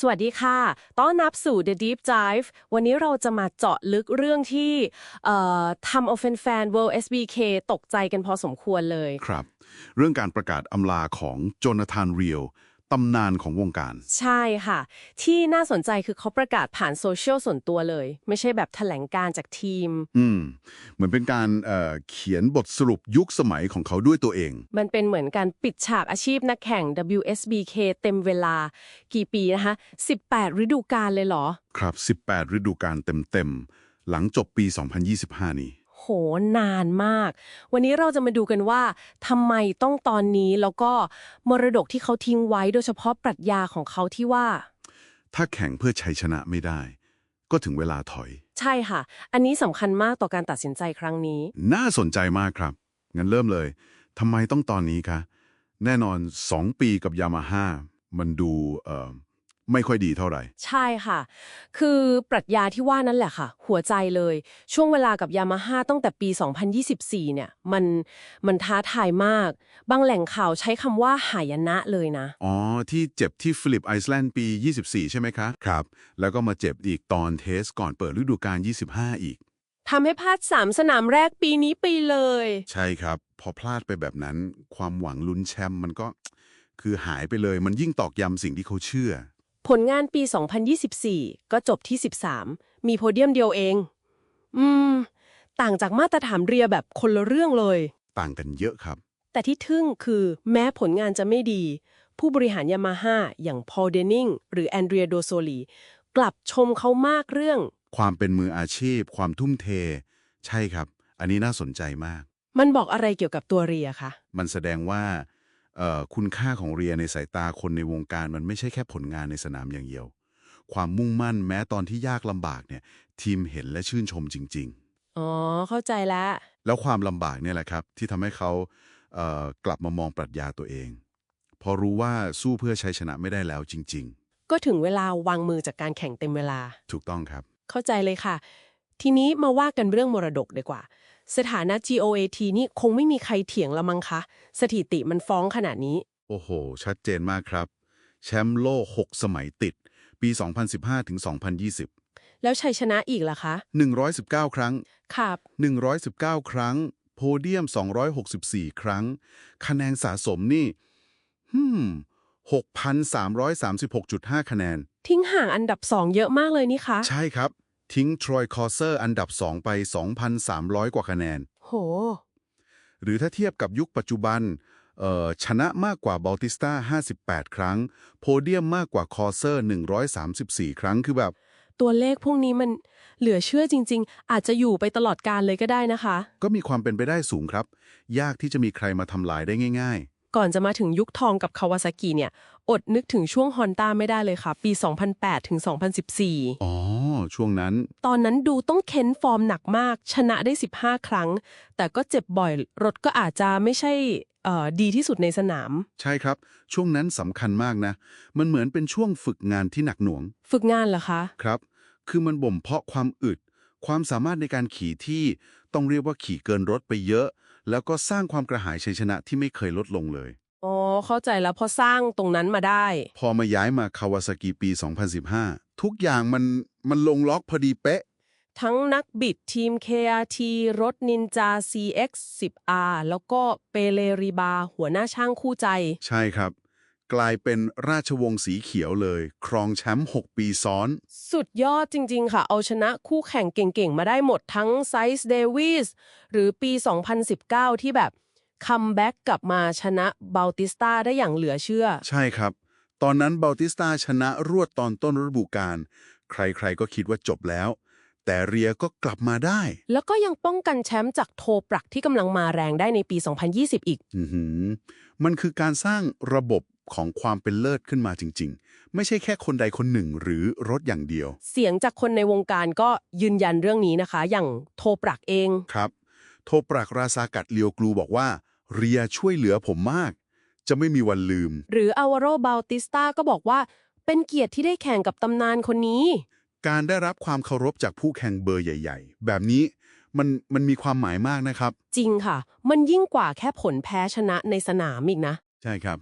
สวัสดีค่ะ ต้อนรับสู่ The Deep Dive วันนี้เราจะมาเจาะลึกเรื่องที่ทำเอาแฟนๆ World SBK ตกใจกันพอสมควรเลย ครับ เรื่องการประกาศอำลาของโจนาธานเรียว ตำนานของวงการ ใช่ค่ะ ที่น่าสนใจคือเขาประกาศผ่านโซเชียลส่วนตัวเลย ไม่ใช่แบบแถลงการจากทีม อืม เหมือนเป็นการเอ่อเขียนบทสรุปยุคสมัยของเขาด้วยตัวเอง มันเป็นเหมือนการปิดฉากอาชีพนักแข่ง WSBK เต็มเวลา กี่ปีนะคะ 18 ฤดูกาลเลยเหรอ ครับ 18 ฤดูกาลเต็มๆ หลังจบปี 2025 นี้ โหนานมาก วันนี้เราจะมาดูกันว่าทำไมต้องตอนนี้แล้วก็มรดกที่เขาทิ้งไว้โดยเฉพาะปรัชญาของเขาที่ว่า ถ้าแข่งเพื่อชัยชนะไม่ได้ ก็ถึงเวลาถอย ใช่ค่ะ อันนี้สำคัญมากต่อการตัดสินใจครั้งนี้ น่าสนใจมากครับ งั้นเริ่มเลยทำไมต้องตอนนี้คะ แน่นอน 2 ปีกับยามาฮ่ามันดูเอ่อ ไม่ค่อยดีเท่าไหร่ ใช่ค่ะ คือปรัชญาที่ว่านั่นแหละค่ะ หัวใจเลย ช่วงเวลากับยามาฮ่าตั้งแต่ปี 2024 เนี่ย มัน มันท้าทายมาก บางแหล่งข่าวใช้คำว่าหายนะเลยนะ อ๋อ ที่เจ็บที่ฟิลิปไอซ์แลนด์ปี 24 ใช่ไหมคะ ครับ แล้วก็มาเจ็บอีกตอนเทสก่อนเปิดฤดูกาล 25 อีกทำให้พลาด 3 สนามแรกปีนี้ไปเลย ใช่ครับ พอพลาดไปแบบนั้น ความหวังลุ้นแชมป์มันก็ คือหายไปเลย มันยิ่งตอกย้ำสิ่งที่เขาเชื่อ ผลงานปี 2024 ก็จบที่ 13 มีโพเดียมเดียวเอง อืม ต่างจากมาตรฐานเรียแบบคนละเรื่องเลย ต่างกันเยอะครับ แต่ที่ทึ่งคือแม้ผลงานจะไม่ดี ผู้บริหารยามาฮ่าอย่างพอลเดนิงหรือแอนเดรียโดโซลีกลับชมเขามากเรื่อง ความเป็นมืออาชีพ ความทุ่มเท ใช่ครับ อันนี้น่าสนใจมาก มันบอกอะไรเกี่ยวกับตัวเรียคะ มันแสดงว่าเอ่อ คุณค่าของเรียในสายตาคนในวงการมันไม่ใช่แค่ผลงานในสนามอย่างเดียว ความมุ่งมั่นแม้ตอนที่ยากลำบากเนี่ย ทีมเห็นและชื่นชมจริงอ๋อ เข้าใจแล้วๆแล้วความลำบากเนี่ยแหละครับ ที่ทำให้เขาเอ่อกลับมามองปรัชญาตัวเอง พอรู้ว่าสู้เพื่อชัยชนะไม่ได้แล้วจริงก็ถึงเวลาวางมือจากการแข่งเต็มเวลาๆถูกต้องครับ เข้าใจเลยค่ะ ทีนี้มาว่ากันเรื่องมรดกดีกว่า สถานะ GOAT นี่คงไม่มีใครเถียงละมั้งคะ สถิติมันฟ้องขนาดนี้ โอ้โห ชัดเจนมากครับ แชมป์โลก 6 สมัยติด ปี 2015 ถึง 2020 แล้วชัยชนะอีกล่ะคะ 119 ครั้ง ครับ 119 ครั้ง โพเดียม 264 ครั้ง คะแนนสะสมนี่ฮึม6,336.5 คะแนน ทิ้งห่างอันดับสองเยอะมากเลยนี่คะ ใช่ครับ ทิ้งทรอยคอเซอร์อันดับ 2 ไป 2,300 กว่าคะแนน โห หรือถ้าเทียบกับยุคปัจจุบันเอ่อชนะมากกว่าบอลติสตา58 ครั้ง โพเดียมมากกว่าคอเซอร์ 134 ครั้งคือแบบ ตัวเลขพวกนี้มันเหลือเชื่อจริง ๆ อาจจะอยู่ไปตลอดการเลยก็ได้นะคะ ก็มีความเป็นไปได้สูงครับ ยากที่จะมีใครมาทำลายได้ง่ายก่อนจะมาถึงยุคทองกับคาวาซากิเนี่ย อดนึกถึงช่วงฮอนต้าไม่ได้เลยค่ะ ปี 2008 ถึง 2014ๆอ๋ อช่วงนั้น ตอนนั้นดูต้องเค้นฟอร์มหนักมาก ชนะได้ 15 ครั้ง แต่ก็เจ็บบ่อย รถก็อาจจะไม่ใช่เอ่อดีที่สุดในสนาม ใช่ครับ ช่วงนั้นสำคัญมากนะ มันเหมือนเป็นช่วงฝึกงานที่หนักหน่วง ฝึกงานเหรอคะ ครับ คือมันบ่มเพาะความอึด ความสามารถในการขี่ที่ต้องเรียกว่าขี่เกินรถไปเยอะ แล้วก็สร้างความกระหายชัยชนะที่ไม่เคยลดลงเลยอ๋อเข้าใจแล้วพอสร้างตรงนั้นมาได้ พอมาย้ายมาคาวาซากิปี 2015 ทุกอย่างมันมันลงล็อกพอดีเป๊ะ ทั้งนักบิดทีม KRT รถนินจา CX 10R แล้วก็เปเลรีบา หัวหน้าช่างคู่ใจ ใช่ครับ กลายเป็นราชวงศ์สีเขียวเลย ครองแชมป์6 ปีซ้อน สุดยอดจริง ๆ ค่ะ เอาชนะคู่แข่งเก่ง ๆ มาได้หมดทั้งไซส์เดวิสหรือปี 2019 ที่แบบคัมแบ็กกลับมาชนะบ a ลติสตาได้อย่างเหลือเชื่อ ใช่ครับ ตอนนั้นเบลติสตาชนะรวดตอนต้นฤดูกาลใครๆก็คิดว่าจบแล้ว แต่เรียก็กลับมาได้ แล้วก็ยังป้องกันแชมป์จากโทปรักที่กำลังมาแรงได้ในปี 2020 อีก อือหือมันคือการสร้างระบบของความเป็นเลิศขึ้นมาจริง ๆ ไม่ใช่แค่คนใดคนหนึ่งหรือรถอย่างเดียว เสียงจากคนในวงการก็ยืนยันเรื่องนี้นะคะ อย่างโทปรักเอง ครับ โทปรักราซากัดเลียวกลูบอกว่า เรียช่วยเหลือผมมาก จะไม่มีวันลืม หรืออาวาโรบ a ลติสตาก็บอกว่า เป็นเกียรติที่ได้แข่งกับตำนานคนนี้ การได้รับความเคารพจากผู้แข่งเบอร์ใหญ่ ๆ แบบนี้มันมันมีความหมายมากนะครับ จริงค่ะ มันยิ่งกว่าแค่ผลแพ้ชนะในสนามอีกนะ ใช่ครับ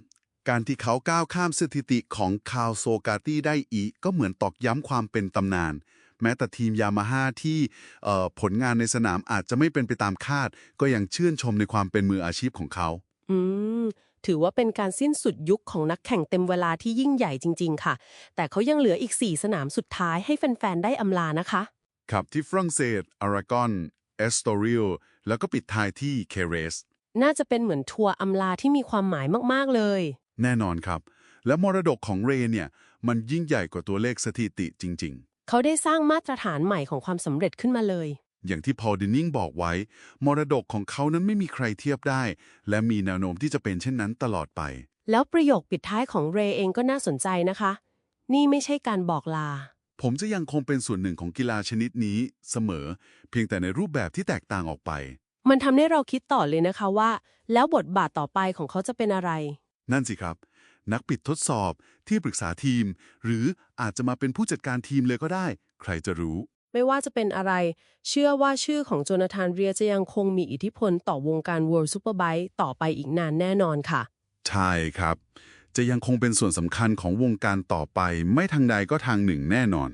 การที่เขาก้าวข้ามสถิติของคาวโซกาตี้ได้อีก ก็เหมือนตอกย้ำความเป็นตำนาน แม้แต่ทีมยามาฮ่าที่เอ่อผลงานในสนามอาจจะไม่เป็นไปตามคาด ก็ยังชื่นชมในความเป็นมืออาชีพของเขา อืม ถือว่าเป็นการสิ้นสุดยุคของนักแข่งเต็มเวลาที่ยิ่งใหญ่จริง ๆ ค่ะ แต่เขายังเหลืออีก 4 สนามสุดท้ายให้แฟน ๆ ได้อำลานะคะ ครับที่ฝรั่งเศสอารากอนเอสโตริลแล้วก็ปิดท้ายที่เคเรส น่าจะเป็นเหมือนทัวร์อำลาที่มีความหมายมาก ๆ เลย แน่นอนครับ และมรดกของเรย์เนี่ย มันยิ่งใหญ่กว่าตัวเลขสถิติจริงเขาได้สร้างมาตรฐานใหม่ของความสำเร็จขึ้นมาเลยๆ อย่างที่พอลดินนิงบอกไว้ มรดกของเขานั้นไม่มีใครเทียบได้ และมีแนวโน้มที่จะเป็นเช่นนั้นตลอดไป แล้วประโยคปิดท้ายของเรย์เองก็น่าสนใจนะคะ นี่ไม่ใช่การบอกลา ผมจะยังคงเป็นส่วนหนึ่งของกีฬาชนิดนี้เสมอ เพียงแต่ในรูปแบบที่แตกต่างออกไป มันทำให้เราคิดต่อเลยนะคะว่า แล้วบทบาทต่อไปของเขาจะเป็นอะไร นั่นสิครับ นักปิดทดสอบที่ปรึกษาทีม หรืออาจจะมาเป็นผู้จัดการทีมเลยก็ได้ ใครจะรู้ ไม่ว่าจะเป็นอะไร เชื่อว่าชื่อของโจนาธานเรียจะยังคงมีอิทธิพลต่อวงการ World Superbike ต่อไปอีกนานแน่นอนค่ะ ใช่ครับ จะยังคงเป็นส่วนสำคัญของวงการต่อไป ไม่ทางใดก็ทางหนึ่งแน่นอน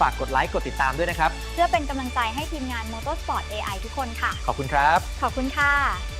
ฝากกดไลค์กดติดตามด้วยนะครับ เพื่อเป็นกำลังใจให้ทีมงาน Motorsport AI ทุกคนค่ะ ขอบคุณครับ ขอบคุณค่ะ